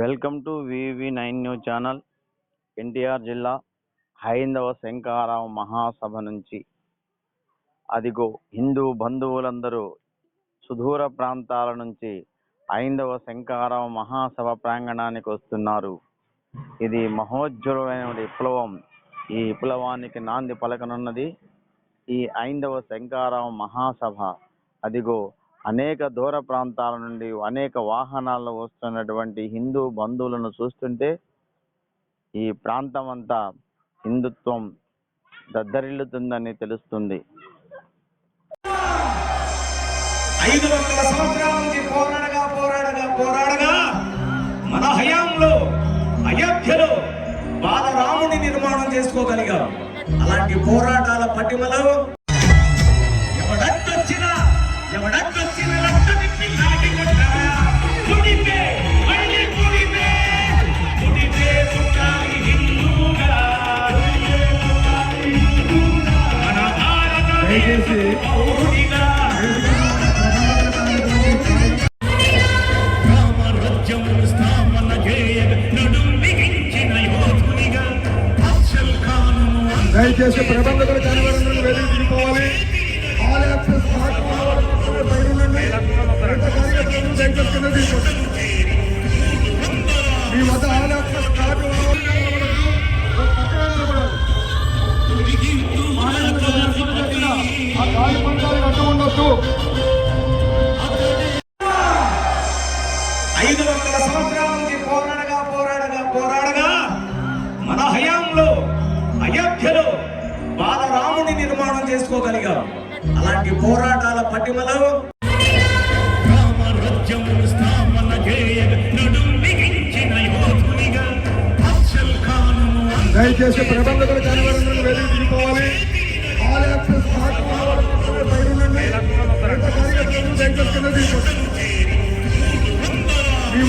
Welcome to VV nine news channel. NTR జిల్లా హైందవ శంకారావు మహాసభ నుంచి అదిగో హిందూ బంధువులందరూ సుదూర ప్రాంతాల నుంచి హైందవ శంకారావు మహాసభ ప్రాంగణానికి వస్తున్నారు. ఇది మహోజ్వలమైన విప్లవం. ఈ విప్లవానికి నాంది పలకనున్నది ఈ ఐందవ శంకారావు మహాసభ. అదిగో అనేక దూర ప్రాంతాల నుండి అనేక వాహనాల్లో వస్తున్నటువంటి హిందూ బంధువులను చూస్తుంటే ఈ ప్రాంతం అంతా హిందుత్వం దద్దరిల్లుతుందని తెలుస్తుంది. ఐదు వందల సంవత్సరాల నుంచి పోరాడగా పోరాడగా పోరాడగా మన హయాంలో అయోధ్యలో బాలరాముని నిర్మాణం చేసుకోగలిగాం. అలాంటి పోరాటాల పటిమలో ఎవడక్కొచ్చినా ఎవడట్టొచ్చినా దయచేసి దయచేసి ప్రబంధకులు కనబడి నుండి వెళ్ళి దిగిపోవాలి ఆల్ యాక్సెస్ కార్డు ఉన్న ఉండొద్దు ఐదు వందల సంవత్సరాల నుంచి పోరాడగా పోరాడగా పోరాడగా మన హయాంలో అయోధ్యలో బాలరాముని నిర్మాణం చేసుకోగలిగాం. అలాంటి పోరాటాల పటిమలో రామరాజ్యమును స్థాపన చేయగ నడుం బిగించిన యోధునిగా దయచేసి ప్రబంధకులు కనబడి నుండి వెళ్ళి దిగిపోవాలి.